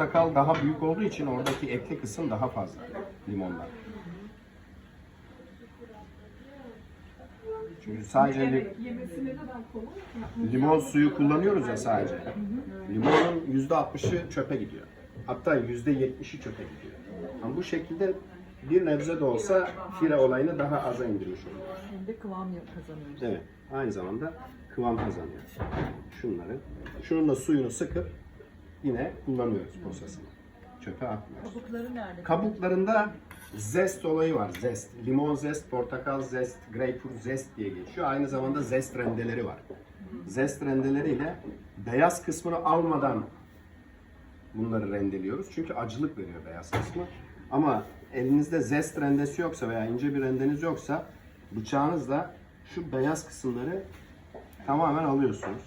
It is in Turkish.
Sakal daha büyük olduğu için oradaki etli kısım daha fazla limondan. Çünkü sadece li- yemesi ne kadar kolay. Yapması limon suyu kullanıyoruz ya sadece. Limonun yüzde 60'ı çöpe gidiyor. Hatta yüzde 70'i çöpe gidiyor. Ama bu şekilde bir nebze de olsa fire olayını daha aza indirmiş oluyoruz. Hem de kıvam kazanıyoruz. Evet. Aynı zamanda kıvam kazanıyor. Şunları. Şunun da suyunu sıkıp yine kullanıyoruz posasını. Çöpe atmıyoruz. Kabukları nerede? Kabuklarında zest olayı var. Zest. Limon zest, portakal zest, greyfurt zest diye geçiyor. Aynı zamanda zest rendeleri var. Zest rendeleriyle beyaz kısmını almadan bunları rendeliyoruz. Çünkü acılık veriyor beyaz kısmı. Ama elinizde zest rendesi yoksa veya ince bir rendeniz yoksa bıçağınızla şu beyaz kısımları tamamen alıyorsunuz.